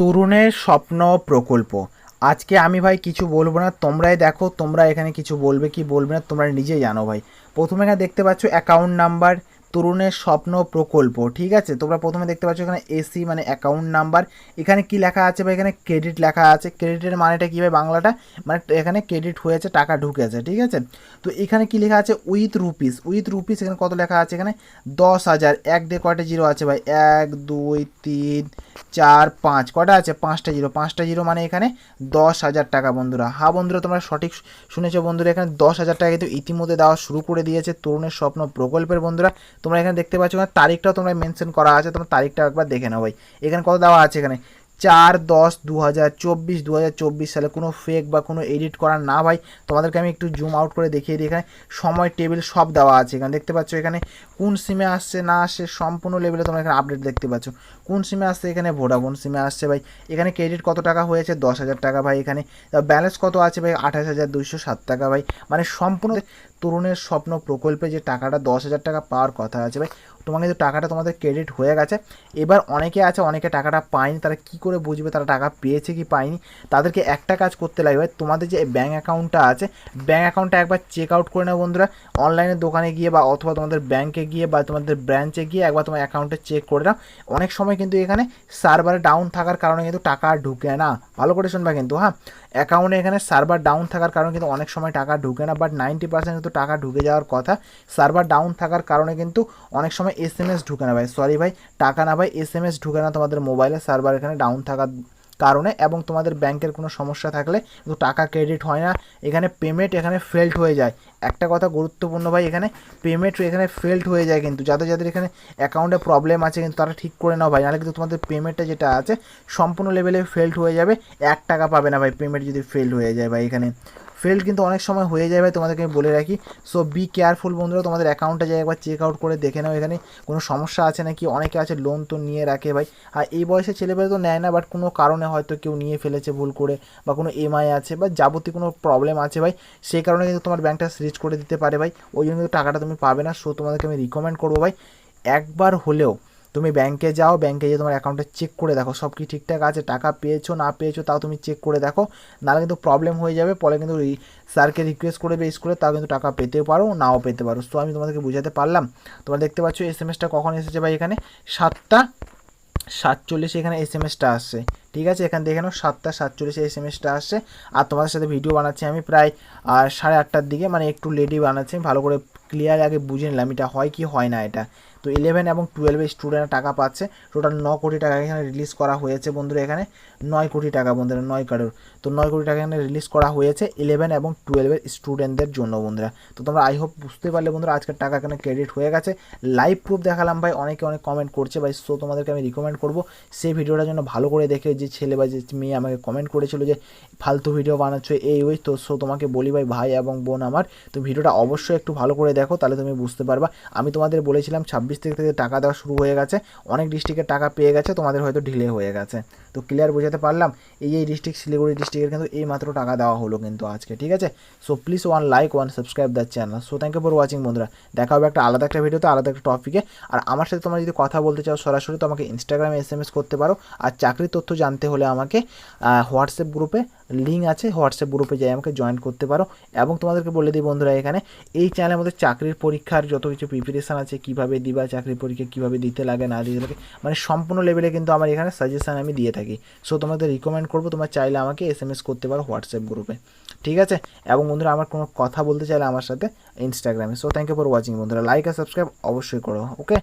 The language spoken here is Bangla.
তরুণের স্বপ্ন প্রকল্প। আজকে আমি ভাই কিছু বলব না, তোমরাই দেখো, তোমরা এখানে কিছু বলবে কি বলবে না, তোমরা নিজেই জানো ভাই। প্রথমে এখানে দেখতে পাচ্ছ অ্যাকাউন্ট নাম্বার তরুণের স্বপ্ন প্রকল্প, ঠিক আছে? তোমরা প্রথমে দেখতে পাচ্ছ এখানে এসি মানে অ্যাকাউন্ট নাম্বার এখানে কি লেখা আছে বা এখানে ক্রেডিট লেখা আছে। ক্রেডিটের মানেটা কী ভাই বাংলাটা? মানে এখানে ক্রেডিট হয়েছে, টাকা ঢুকেছে, ঠিক আছে? তো এখানে কি লেখা আছে? উইথ রুপিস উইথ রুপিস এখানে কত লেখা আছে? এখানে দশ হাজার, এক দিয়ে কয়টা জিরো আছে ভাই। এক, দুই, তিন চার, পাঁচ, কটা আছে? পাঁচটা জিরো। পাঁচটা জিরো মানে এখানে দশ হাজার টাকা, বন্ধুরা। হ্যাঁ বন্ধুরা, তোমরা সঠিক শুনেছো, বন্ধুরা, এখানে দশ হাজার টাকা কিন্তু ইতিমধ্যে দেওয়া শুরু করে দিয়েছে তরুণের স্বপ্ন প্রকল্পের, বন্ধুরা। তোমরা এখানে দেখতে পাচ্ছ তারিখটাও তোমরা মেনশন করা আছে। তোমরা তারিখটা একবার দেখে নাও, ভাই। এখানে কত দেওয়া আছে এখানে? চার দশ দু হাজার চব্বিশ দু হাজার চব্বিশ সালে কোনো ফেক বা কোনো এডিট করা না ভাই। তোমাদেরকে আমি একটু জুম আউট করে দেখিয়ে দিই। এখানে সময় টেবিল সব দেওয়া আছে। এখানে দেখতে পাচ্ছ এখানে কোন সিমে আসছে, না আসছে, সম্পূর্ণ লেভেলে তোমরা এখানে আপডেট দেখতে পাচ্ছ। কোন সিমে আসছে এখানে ভোডাফোন সিমে আসছে ভাই। এখানে ক্রেডিট কত টাকা হয়েছে? দশ হাজার টাকা ভাই এখানে। ব্যালেন্স কত আছে ভাই? আঠাশ হাজার দুইশো সাত টাকা ভাই। মানে সম্পূর্ণ তরুণের স্বপ্ন প্রকল্পে যে টাকাটা দশ হাজার টাকা পাওয়ার কথা আছে, ভাই, তোমাকে কিন্তু টাকাটা তোমাদের ক্রেডিট হয়ে গেছে, এবার অনেকে আছে, অনেকে টাকাটা পায়নি, তারা কি করে বুঝবে তারা টাকা পেয়েছে কি পায়নি? তাদেরকে একটা কাজ করতে লাগবে তোমাদের যে ব্যাঙ্ক অ্যাকাউন্টটা আছে ব্যাঙ্ক অ্যাকাউন্টটা একবার চেক আউট করে নেও বন্ধুরা অনলাইনে দোকানে গিয়ে বা অথবা তোমাদের ব্যাঙ্কে গিয়ে বা তোমাদের ব্রাঞ্চে গিয়ে একবার তোমার অ্যাকাউন্টে চেক করে নাও। অনেক সময় কিন্তু এখানে সার্ভারে ডাউন থাকার কারণে কিন্তু টাকা ঢুকে না। ভালো করে শুনবা কিন্তু হ্যাঁ? অ্যাকাউন্টে এখানে সার্ভার ডাউন থাকার কারণে কিন্তু অনেক সময় টাকা ঢুকে না বাট নাইনটি পার্সেন্ট কিন্তু টাকা ঢুকে যাওয়ার কথা সার্ভার ডাউন থাকার কারণে কিন্তু অনেক সময় এস এম এস ঢুকে না ভাই। সরি ভাই, টাকা না ভাই এস এম এস ঢুকে না তোমাদের মোবাইলে সার্ভার এখানে ডাউন থাকার কারণে এবং তোমাদের ব্যাংকের কোনো সমস্যা থাকলে কিন্তু টাকা ক্রেডিট হয় না, এখানে পেমেন্ট এখানে ফেল্ড হয়ে যায়। একটা কথা গুরুত্বপূর্ণ ভাই, এখানে পেমেন্ট এখানে ফেল্ড হয়ে যায় কিন্তু, যাদের যাদের এখানে অ্যাকাউন্টে প্রবলেম আছে কিন্তু তারা ঠিক করে নাও ভাই, নাহলে কিন্তু তোমাদের পেমেন্টটা যেটা আছে, সম্পূর্ণ লেভেলে ফেল্ড হয়ে যাবে, এক টাকা পাবে না ভাই পেমেন্ট যদি ফেল্ড হয়ে যায় ভাই এখানে। ফেল্ড কিন্তু অনেক সময় হয়ে যায় ভাই, তোমাদেরকে আমি বলে রাখি। সো বি কেয়ারফুল বন্ধুরা, তোমাদের অ্যাকাউন্টটা যাই একবার চেক আউট করে দেখে নাও এখানে। কোনো সমস্যা আছে নাকি? অনেকে আছে লোন তো নিয়ে রাখে ভাই। আর এই বয়সে ছেলেপেলে তো নেয় না বাট কোনো কারণে হয়তো কেউ নিয়ে ফেলেছে ভুল করে বা কোনো এমআই আছে বা যাবতীয় কোনো প্রবলেম আছে ভাই সেই কারণে কিন্তু তোমার ব্যাংকটা সিরিজ করে দিতে পারে ভাই। ওই জন্য কিন্তু টাকাটা তুমি পাবে না। সো তোমাদেরকে আমি রিকমেন্ড করব ভাই, একবার হলেও তুমি ব্যাংকে যাও ব্যাংকে গিয়ে তোমার অ্যাকাউন্টে চেক করে দেখো, সব কি ঠিকঠাক আছে, টাকা পেয়েছ, না পেয়েছ, তাও তুমি চেক করে দেখো। নাহলে কিন্তু প্রবলেম হয়ে যাবে, পরে কিন্তু স্যারকে রিকোয়েস্ট করে বেস করে তাও কিন্তু টাকা পেতেও পারো, নাও পেতে পারো। তো আমি তোমাদেরকে বুঝাতে পারলাম। তোমরা দেখতে পাচ্ছ এস এম এসটা কখন এসেছে ভাই এখানে? সাতটা সাতচল্লিশে এখানে এস এম এসটা আসছে। ঠিক আছে? এখান দেখে নাও সাতটা সাতচল্লিশে এস এম এসটা আসছে। আর তোমাদের সাথে ভিডিও বানাচ্ছি আমি প্রায় সাড়ে আটটার দিকে মানে একটু লেটই বানাচ্ছি, ভালো করে ক্লিয়ার আগে বুঝে নিলাম, এটা হয় কি, হয় না এটা। তো ইলেভেন এবং টুয়েলভে স্টুডেন্টরা টাকা পাচ্ছে টোটাল ন কোটি টাকা এখানে রিলিজ করা হয়েছে বন্ধুরা এখানে, নয় কোটি টাকা বন্ধুরা, নয় কারোর তো নয় কোটি টাকা এখানে রিলিজ করা হয়েছে ইলেভেন এবং টুয়েলভের স্টুডেন্টদের জন্য বন্ধুরা। তো তোমরা আই হোপ বুঝতে পারলে বন্ধুরা, আজকের টাকা এখানে ক্রেডিট হয়ে গেছে। লাইভ প্রুফ দেখালাম ভাই, অনেকে অনেক কমেন্ট করছে ভাই সো তোমাদেরকে আমি রিকমেন্ড করব। সেই ভিডিওটার জন্য ভালো করে দেখে যে ছেলে বা যে মেয়ে আমাকে কমেন্ট করেছিল যে, ফালতু ভিডিও বানাচ্ছ এই ওই, তো সো তোমাকে বলি ভাই ভাই এবং বোন আমার। তো ভিডিওটা অবশ্যই একটু ভালো করে দেখো, তাহলে তুমি বুঝতে পারবা। আমি তোমাদের বলেছিলাম ছাব্বিশ তারিখ থেকে টাকা দেওয়া শুরু হয়ে গেছে। অনেক ডিস্ট্রিক্টের টাকা পেয়ে গেছে, তোমাদের হয়তো ঢিলে হয়ে গেছে। তো ক্লিয়ার বোঝাতে পারলাম, এই এই ডিস্ট্রিক্ট শিলিগুড়ি ডিস্ট্রিক্টের কিন্তু এই মাত্র টাকা দেওয়া হলো কিন্তু আজকে, ঠিক আছে? So please one like one subscribe the channel so thank you for watching বন্ধুরা। দেখা হবে একটা আলাদা একটা ভিডিওতে আলাদা একটা টপিকে আর আমার সাথে তোমরা যদি কথা বলতে চাও সরাসরি, তো আমাকে ইনস্টাগ্রামে এস এম এস করতে পারো। আর চাকরির তথ্য জানতে হলে আমাকে হোয়াটসঅ্যাপ গ্রুপে লিঙ্ক আছে হোয়াটসঅ্যাপ গ্রুপে যাই আমাকে জয়েন করতে পারো। এবং তোমাদেরকে বলে দিই বন্ধুরা, এখানে এই চ্যানেলের মধ্যে চাকরির পরীক্ষার যত কিছু প্রিপারেশান আছে, কীভাবে দিবা, চাকরির পরীক্ষা কীভাবে দিতে লাগে, না দিতে লাগে মানে সম্পূর্ণ লেভেলে কিন্তু আমার এখানে সাজেশান আমি দিয়ে থাকি। সো তোমাদের রিকমেন্ড করব, তোমরা চাইলে আমাকে এস এম এস করতে পারো হোয়াটসঅ্যাপ গ্রুপে ঠিক আছে? এবং বন্ধুরা, আমার কোনো কথা বলতে চাইলে আমার সাথে ইনস্টাগ্রামে so thank you for watching বন্ধুরা। লাইক আর সাবস্ক্রাইব অবশ্যই করো ওকে